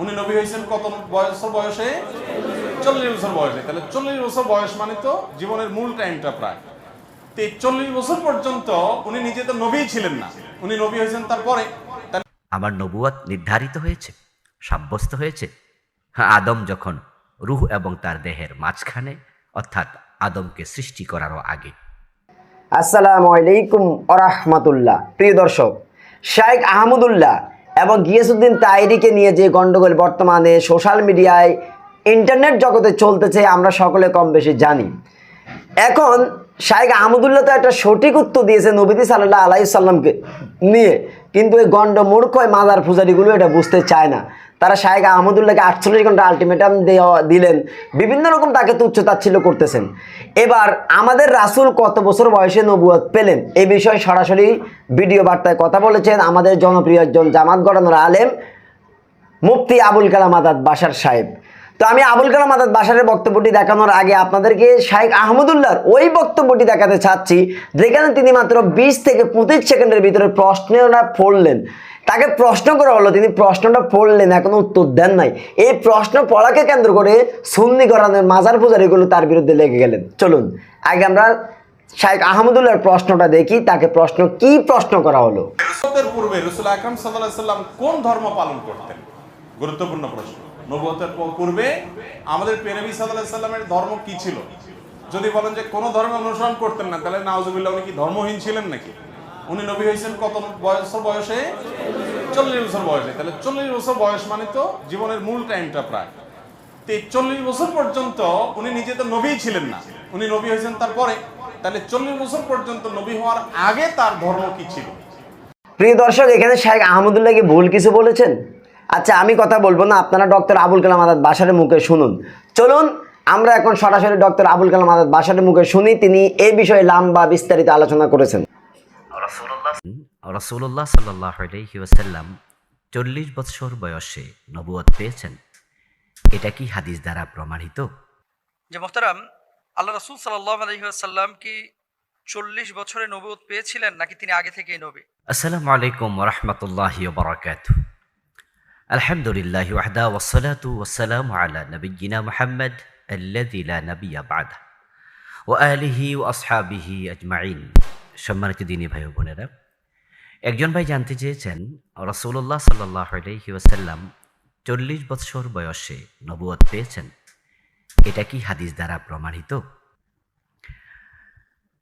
উনি নবী হয়েছেন কত বছর বয়সে? চল্লিশ বছর বয়সে। তাহলে চল্লিশ বছর বয়স মানে তো জীবনের মূল টাইমটা প্রায়। তো এই চল্লিশ বছর পর্যন্ত উনি নিজে তো নবী ছিলেন না। উনি নবী হয়েছেন তারপরে। আমার নবুয়ত নির্ধারিত হয়েছে সাব্যস্ত হয়েছে। হ্যাঁ আদম যখন রুহ এবং তার দেহের মাঝখানে অর্থাৎ আদমকে সৃষ্টি করারও আগে। আসসালামু আলাইকুম আরহামাতুল্লাহ প্রিয় দর্শক শাইখ আহমদুল্লাহ এবং গিয়াসুদ্দিন তাইরিকে নিয়ে যে গণ্ডগোল বর্তমানে সোশ্যাল মিডিয়ায়, ইন্টারনেট জগতে চলতেছে, আমরা সকলে কম বেশি জানি। এখন শাইখ আহমদুল্লাহ তো একটা সঠিক উত্তর দিয়েছে নবীদি সাল্লাহ আলাইসাল্লামকে নিয়ে, কিন্তু এই গণ্ড মূর্খ মাদার পূজারিগুলো এটা বুঝতে চায় না। তারা শাহেক আহমদুল্লাহকে আটচল্লিশ ঘণ্টা আলটিমেটাম দিলেন। বিভিন্ন রকম তাকে তুচ্ছ তাচ্ছিল্য করতেছেন। এবার আমাদের রাসূল কত বছর বয়সে নবুয়ত পেলেন? এই বিষয়ে সরাসরি ভিডিও বার্তায় কথা বলেছেন আমাদের জনপ্রিয় একজন জামাত গড়ানোর আলেম, মুফতি আবুল কালাম আজাদ বাসার সাহেব। তো আমি আবুল কালাম আজাদ বাসারের বক্তব্যটি দেখানোর আগে আপনাদেরকে শাহেক আহমদুল্লাহর ওই বক্তব্যটি দেখাতে চাচ্ছি, যেখানে তিনি মাত্র বিশ থেকে পঁচিশ সেকেন্ডের ভিতরে প্রশ্নটা পড়লেন তাকে প্রশ্ন করা হলো, তিনি প্রশ্নটা পড়লেন, এখনও উত্তর দেন নাই। এই প্রশ্ন পড়াকে কেন্দ্র করে সুন্নি করানের মাজার পূজারিগুলো তার বিরুদ্ধে লেগে গেলেন। চলুন, আগে আমরা শাহেক আহমদুল্লাহর প্রশ্নটা দেখি, তাকে প্রশ্ন কি প্রশ্ন করা হলো? পূর্বে রসুল আকরাম সাল্লাম কোন ধর্ম পালন করতেন? গুরুত্বপূর্ণ প্রশ্ন। নবুয়তের পূর্বে আমাদের পেনবী সাল্লাহ সাল্লামের ধর্ম কি ছিল? যদি বলেন যে কোনো ধর্ম অনুসরণ করতেন না, তাহলে নাওজুবিল্লাহ উনি কি ধর্মহীন ছিলেন নাকি? উনি নবী হয়েছেন কত বছর বয়সে? চল্লিশ বছর বয়সে তাহলে চল্লিশ বছর বয়স মানে তো জীবনের মূল টাইমটা প্রায়। তো এই চল্লিশ বছর পর্যন্ত উনি নিজে তো নবী ছিলেন না। উনি নবী হয়েছেন তারপরে। তাহলে চল্লিশ বছর পর্যন্ত নবী হওয়ার আগে তার ধর্ম কি ছিল? প্রিয় দর্শক, এখানে শাহেখ আহমদুল্লাহ কি ভুল কিছু বলেছেন? আচ্ছা আমি কথা বলব না। আপনারা ডক্টর আবুল কালাম আজাদ বাসারের মুখে শুনুন। চলুন, আমরা এখন সরাসরি ডক্টর আবুল কালাম আজাদ বাসারের মুখে শুনি। তিনি এই বিষয়ে লাম্বা বিস্তারিত আলোচনা করেছেন। রসুল্লাহ সাল্লাহ আলহি ওসাল্লাম চল্লিশ বৎসর বয়সে নবুয়ত পেয়েছেন। এটা কি হাদিস দ্বারা প্রমাণিত? যে মোহতারাম আল্লাহ রসুল সাল্লাহ আলহিহাসাল্লাম কি চল্লিশ বছরে নবুত পেয়েছিলেন নাকি তিনি আগে থেকেই নবী? আসসালামু আলাইকুম রহমতুল্লাহ বরকাত আলহামদুলিল্লাহ ওয়াহদা ওসালাতু ওসালাম আলা নবিয়িনা মুহাম্মদ আল্লাযী লা নাবিয়্যা বাদা। ও আলিহি ও আসহাবিহি আজমাইন। সম্মানিত দিনী ভাই বোনেরা একজন ভাই জানতে চেয়েছেন রসুল্লাহ সাল্লাহ আলহি ওসাল্লাম চল্লিশ বৎসর বয়সে নবুয়ত পেয়েছেন। এটা কি হাদিস দ্বারা প্রমাণিত?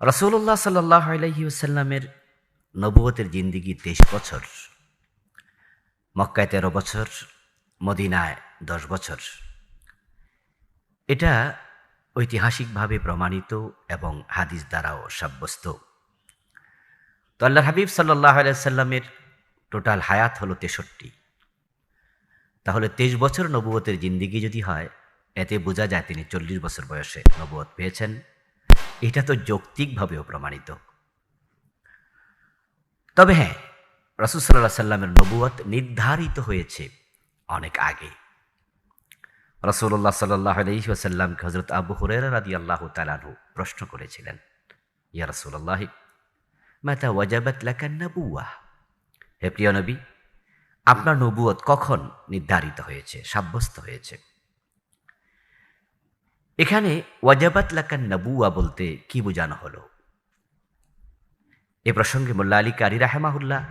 রসুল্লাহ সাল্লাহ নবুয়তের জিন্দিগি তেইশ বছর, মক্কায় তেরো বছর, মদিনায় দশ বছর। এটা ঐতিহাসিকভাবে প্রমাণিত এবং হাদিস দ্বারাও সাব্যস্ত। তো আল্লাহ হাবিব সাল্লাহ সাল্লামের টোটাল হায়াত হলো তেষট্টি। তাহলে তেইশ বছর নবুয়তের জিন্দিগি যদি হয়, এতে বোঝা যায় তিনি চল্লিশ বছর বয়সে নবুয়ত পেয়েছেন। এটা তো যৌক্তিকভাবেও প্রমাণিত। তবে হ্যাঁ রসুল সাল্লাহ সাল্লামের নবুয়ত নির্ধারিত হয়েছে অনেক আগে। রসুল্লাহ সাল্লাহ আলহি ওসাল্লামকে হজরত আবু হুরের রাদি আল্লাহ তালাহু প্রশ্ন করেছিলেন, ইয়া রসুল্লাহ মাতা ওয়াজাবাত লাকান নবুয়া হে প্রিয় নবী, আপনার নবুয়ত কখন নির্ধারিত হয়েছে, সাব্যস্ত হয়েছে? এখানে ওয়াজাবাত লাকান নবুয়া বলতে কি বোঝানো হলো? এ প্রসঙ্গে মোল্লা আলী কারি রাহেমাহুল্লাহ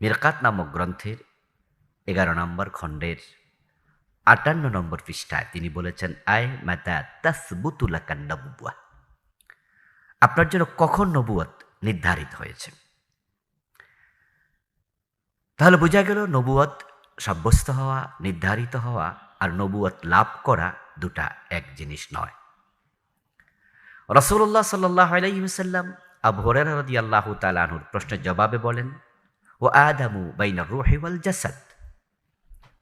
মিরকাত নামক গ্রন্থের এগারো নম্বর খণ্ডের আটান্ন নম্বর পৃষ্ঠায় তিনি বলেছেন, আয় মাতা তাসবুতুলাকান নবুয়া আপনার জন্য কখন নবুয়ত নির্ধারিত হয়েছে। তাহলে বোঝা গেল নবুয়ত সাব্যস্ত হওয়া, নির্ধারিত হওয়া আর নবুয়ত লাভ করা দুটা এক জিনিস নয়। রসুল্লাহ সাল্লাহ আলাইসাল্লাম রদি আল্লাহ তালানুর প্রশ্নের জবাবে বলেন, ও আদামু বাইনা রুহি ওয়াল জাসাদ।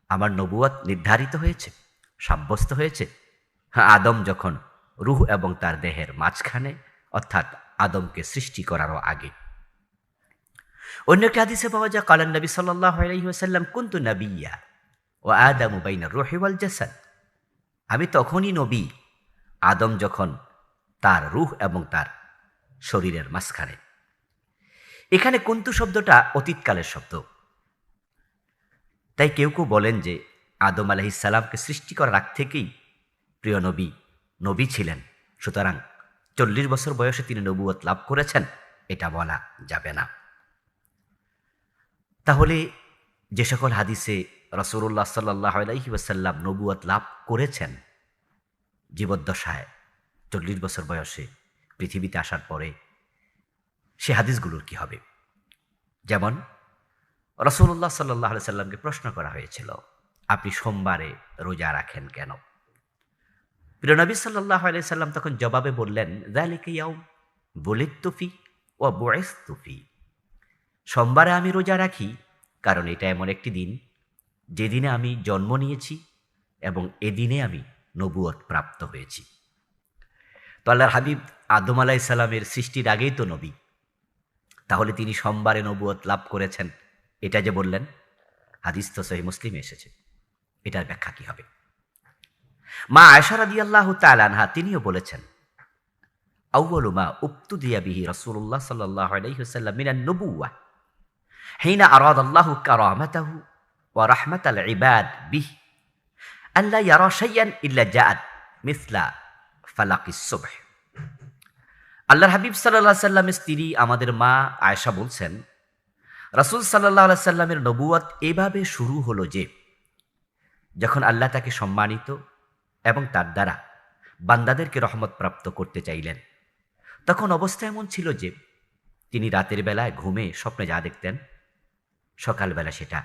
আমার নবুয়ত নির্ধারিত হয়েছে, সাব্যস্ত হয়েছে। হ্যাঁ আদম যখন রুহ এবং তার দেহের মাঝখানে, অর্থাৎ আদমকে সৃষ্টি করারও আগে। অন্য একটি হাদিসে পাওয়া যায়, কালান নবী সাল্লাহ আলাইসাল্লাম কুন্তু নবিয়া ও আদামু বাইনা রুহি ওয়াল জাসাদ। আমি তখনই নবী, আদম যখন তার রুহ এবং তার শরীরের মাঝখানে। এখানে কুন্তু শব্দটা অতীতকালের শব্দ। তাই কেউ কেউ বলেন যে, আদম আলহিসাল্লামকে সৃষ্টি করার আগ থেকেই প্রিয় নবী নবী ছিলেন। সুতরাং চল্লিশ বছর বয়সে তিনি নবুয়ত লাভ করেছেন, এটা বলা যাবে না। তাহলে যে সকল হাদিসে রসুল্লাহ সাল্লাহ আলাইহি ওয়াসাল্লাম নবুয়ত লাভ করেছেন, জীবদ্দশায় চল্লিশ বছর বয়সে পৃথিবীতে আসার পরে সে হাদিসগুলোর কি হবে? যেমন রসুল্লাহ সাল্লাহ সাল্লামকে প্রশ্ন করা হয়েছিল, আপনি সোমবারে রোজা রাখেন কেন? প্রিয় নবী সাল্লাহ সাল্লাম তখন জবাবে বললেন জালিকে ইয়াও বলিত তুফি ও বয়েস তুফি সোমবারে আমি রোজা রাখি, কারণ এটা এমন একটি দিন যেদিনে আমি জন্ম নিয়েছি এবং এদিনে আমি নবুয়ত প্রাপ্ত হয়েছি। তো আল্লাহর হাবিব আদম আলাইসাল্লামের সৃষ্টির আগেই তো নবী। তাহলে তিনি সোমবারে নবুয়ত লাভ করেছেন, এটা যে বললেন, হাদিস তো সহি মুসলিমে এসেছে। এটার ব্যাখ্যা কি হবে? মা আয়সা রাদি আল্লাহ তালানহা তিনিও বলেছেন আউ্বলু মা উক্তুদিয়া বিহি রসুল্লাহ সাল্লাহ আলাইসাল্লাম নবুয়া আল্লাহ আল ইবাদ বিহ। আল্লাহ ইল্লা মিসলা আল্লাহর হাবিব সাল্লাহ সাল্লামের স্ত্রী আমাদের মা আয়েশা বলছেন, রাসুল সাল্লাহ সাল্লামের নবুয়াত এভাবে শুরু হলো যে, যখন আল্লাহ তাকে সম্মানিত এবং তার দ্বারা বান্দাদেরকে রহমত প্রাপ্ত করতে চাইলেন। তখন অবস্থা এমন ছিল যে, তিনি রাতের বেলায় ঘুমে স্বপ্নে যা দেখতেন, সকালবেলা সেটা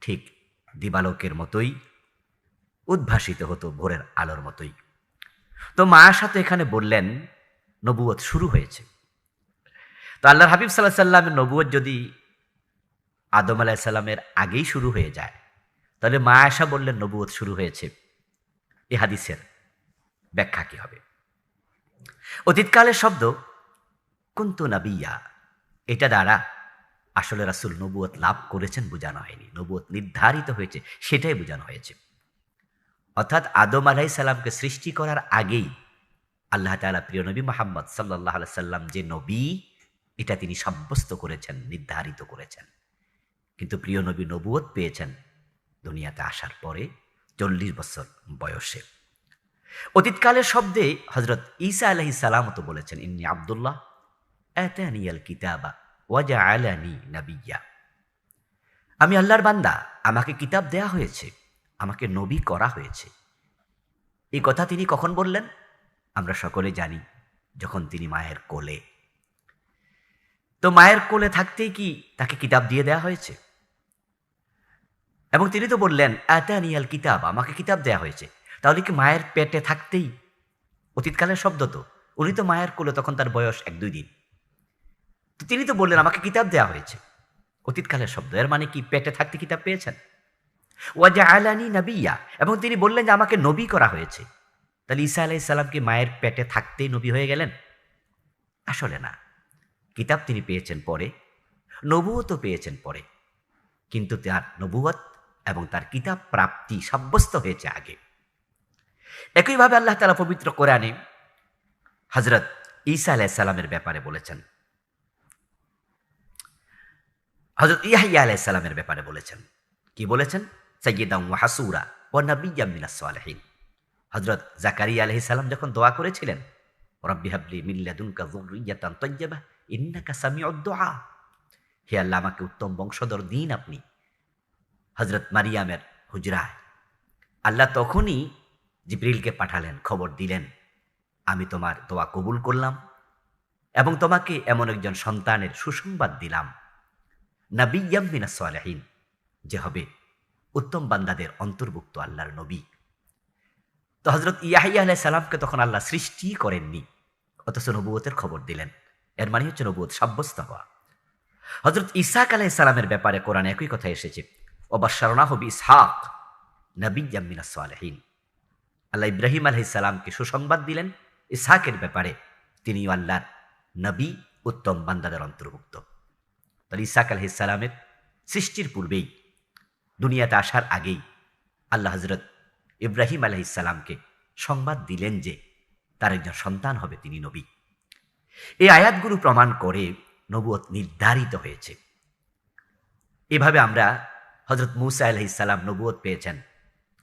ঠিক দিবালোকের মতোই উদ্ভাসিত হতো ভোরের আলোর মতোই। তো মা সাথে এখানে বললেন নবুয়ত শুরু হয়েছে। তো আল্লাহর হাবিব সাল্লাহ সাল্লামের নবুয়ত যদি আদম আলাহিসাল্লামের আগেই শুরু হয়ে যায়, তাহলে মা আয়সা বললেন নবুয়ত শুরু হয়েছে। এ হাদিসের ব্যাখ্যা কি হবে? অতীতকালের শব্দ, কুন্তু নাবিয়া এটা দ্বারা আসলে রাসুল নবুয়ত লাভ করেছেন বোঝানো হয়নি নবুয়ত নির্ধারিত হয়েছে, সেটাই বোঝানো হয়েছে। অর্থাৎ আদম আলাহি সাল্লামকে সৃষ্টি করার আগেই আল্লাহ তালা প্রিয় নবী মোহাম্মদ সাল্লাহ সাল্লাম যে নবী, এটা তিনি সাব্যস্ত করেছেন, নির্ধারিত করেছেন। কিন্তু প্রিয় নবী নবুয়ত পেয়েছেন দুনিয়াতে আসার পরে চল্লিশ বছর বয়সে। অতীতকালের শব্দে হজরত ঈসা আলহি সালামত বলেছেন, ইন্নি আবদুল্লাহ এতানিয়াল কিতাবা ওয়াজা আলানি নাবিয়া। আমি আল্লাহর বান্দা, আমাকে কিতাব দেয়া হয়েছে, আমাকে নবী করা হয়েছে। এই কথা তিনি কখন বললেন? আমরা সকলে জানি, যখন তিনি মায়ের কোলে। তো মায়ের কোলে থাকতেই কি তাকে কিতাব দিয়ে দেয়া হয়েছে? এবং তিনি তো বললেন আতানিয়াল কিতাব, আমাকে কিতাব দেয়া হয়েছে। তাহলে কি মায়ের পেটে থাকতেই? অতীতকালের শব্দ তো। উনি তো মায়ের কোলে, তখন তার বয়স এক দুই দিন। তো তিনি তো বললেন, আমাকে কিতাব দেয়া হয়েছে। অতীতকালের শব্দ, এর মানে কি? পেটে থাকতে কিতাব পেয়েছেন? ওয়াজা আলানি নবিয়া। এবং তিনি বললেন যে, আমাকে নবী করা হয়েছে। তাহলে ঈসা আলাহ ইসলামকে মায়ের পেটে থাকতেই নবী হয়ে গেলেন? আসলে না। কিতাব তিনি পেয়েছেন পরে নবুয়তও পেয়েছেন পরে। কিন্তু তার নবুয়ত এবং তার কিতাব প্রাপ্তি সাব্যস্ত হয়েছে আগে। একইভাবে আল্লাহ তালা পবিত্র কোরআনে হজরত ঈসা আলাহ সাল্লামের ব্যাপারে বলেছেন। হজরত ইয়াহিয়া আলাহ সাল্লামের ব্যাপারে বলেছেন। কি বলেছেন? সৈয়দাম হাসুরা ও নবিয়ামিনা সালেহীন। হজরত জাকারিয়া আলহি সাল্লাম যখন দোয়া করেছিলেন, রব্বি হাবলি মিল্লাদুনকা তাইয়্যিবা, ইন্নাকা দুআ হে আল্লাহ, আমাকে উত্তম বংশধর দিন আপনি। হজরত মারিয়ামের হুজরায়। আল্লাহ তখনই জিব্রিলকে পাঠালেন, খবর দিলেন, আমি তোমার দোয়া কবুল করলাম এবং তোমাকে এমন একজন সন্তানের সুসংবাদ দিলাম। নাবিয়াম মিনা সালেহীন, যে হবে উত্তম বান্দাদের অন্তর্ভুক্ত আল্লাহর নবী। তো হজরত ইয়াহিয়া আলাহ সালামকে তখন আল্লাহ সৃষ্টি করেননি, অথচ নবুয়তের খবর দিলেন। এর মানে হচ্ছে নবুয়ত সাব্যস্ত হওয়া। হজরত ইসাক আলাহ সালামের ব্যাপারে কোরআন একই কথা এসেছে। অবাসারণা হবি ইসহাক নবী জামিনা সালেহীন আল্লাহ ইব্রাহিম আলহ সালামকে সুসংবাদ দিলেন ইসহাকের ব্যাপারে। তিনি আল্লাহর নবী, উত্তম বান্দাদের অন্তর্ভুক্ত। তাহলে ইসাক আলহ সালামের সৃষ্টির পূর্বেই, দুনিয়াতে আসার আগেই আল্লাহ হজরত ইব্রাহিম আলহিসাল্লামকে সংবাদ দিলেন যে তার একজন সন্তান হবে, তিনি নবী। এই আয়াতগুলো প্রমাণ করে নবুয়ত নির্ধারিত হয়েছে। এভাবে আমরা হজরত মুসা আলহিসাল্লাম নবুয়ত পেয়েছেন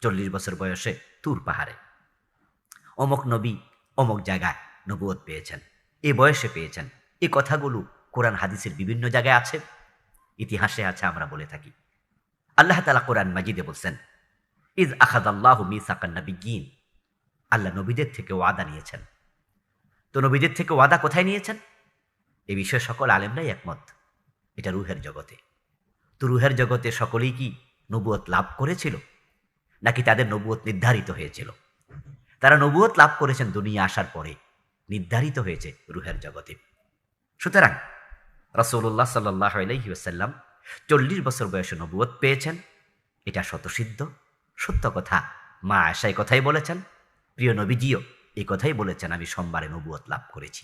চল্লিশ বছর বয়সে তুর পাহাড়ে। অমক নবী অমক জায়গায় নবুয়ত পেয়েছেন, এ বয়সে পেয়েছেন। এ কথাগুলো কোরআন হাদিসের বিভিন্ন জায়গায় আছে, ইতিহাসে আছে, আমরা বলে থাকি। আল্লাহ তালা কোরআন মাজিদে বলছেন, ইজ আখাদ আল্লাহ মিসাকান নবীন আল্লাহ নবীদের থেকে ওয়াদা নিয়েছেন। তো নবীদের থেকে ওয়াদা কোথায় নিয়েছেন? এ বিষয়ে সকল আলেমরাই একমত, এটা রুহের জগতে। তো রুহের জগতে সকলেই কি নবুয়ত লাভ করেছিল? নাকি তাদের নবুয়ত নির্ধারিত হয়েছিল? তারা নবুয়ত লাভ করেছেন দুনিয়া আসার পরে, নির্ধারিত হয়েছে রুহের জগতে। সুতরাং রসৌল্লাহ সাল্লাহ চল্লিশ বছর বয়সে নবুয়ত পেয়েছেন। এটা শতসিদ্ধ সত্য কথা। মা আশাই কথাই বলেছেন। প্রিয় নবীজিও এই কথাই বলেছেন, আমি সোমবারে নবুয়ত লাভ করেছি।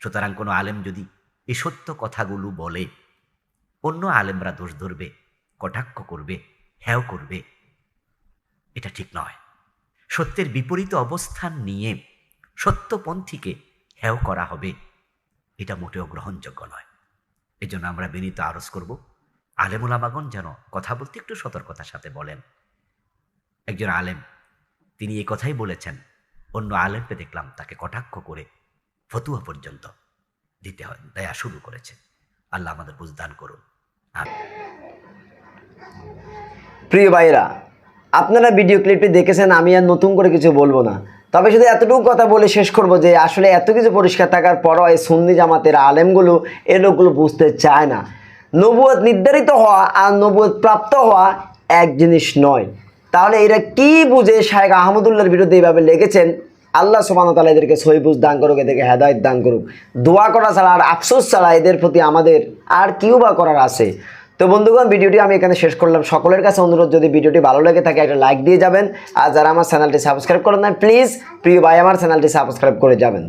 সুতরাং কোনো আলেম যদি এই সত্য কথাগুলো বলে অন্য আলেমরা দোষ ধরবে, কটাক্ষ করবে হ্যাও করবে। এটা ঠিক নয়। সত্যের বিপরীত অবস্থান নিয়ে সত্যপন্থীকে হ্যাও করা হবে, এটা মোটেও গ্রহণযোগ্য নয়। এজন্য আমরা বিনীত আরজ করব, আলেমুলামাগণ যেন কথা বলতে একটু সতর্কতার সাথে বলেন। একজন আলেম, তিনি এই কথাই বলেছেন, অন্য আলেমকে দেখলাম তাকে কটাক্ষ করে ফতুয়া পর্যন্ত দিতে হয়, দেয়া শুরু করেছে। আল্লাহ আমাদের বুঝদান করুন। প্রিয় ভাইরা আপনারা ভিডিও ক্লিপটি দেখেছেন, আমি আর নতুন করে কিছু বলব না। তবে শুধু এতটুকু কথা বলে শেষ করব যে, আসলে এত কিছু পরিষ্কার থাকার পরও এই সুন্নি জামাতের আলেমগুলো, এ লোকগুলো বুঝতে চায় না। নবুয়ত নির্ধারিত হওয়া আর নবুয়ত প্রাপ্ত হওয়া এক জিনিস নয়। তাহলে এরা কি বুঝে শাহেখ আহমদুল্লাহর বিরুদ্ধে এইভাবে লেগেছেন আল্লাহ সোমান তালা এদেরকে সহিবুজ দান করুক, এদেরকে হেদায়ত দান করুক। দোয়া করা ছাড়া আর আফসোস ছাড়া এদের প্রতি আমাদের আর কিউ বা করার আছে? তো বন্ধুগণ, ভিডিওটি আমি এখানে শেষ করলাম। সকলের কাছে অনুরোধ, যদি ভিডিওটি ভালো লেগে থাকে, একটা লাইক দিয়ে যাবেন। আর যারা আমার চ্যানেলটি সাবস্ক্রাইব করেন না প্লিজ প্রিয় ভাই আমার চ্যানেলটি সাবস্ক্রাইব করে যাবেন।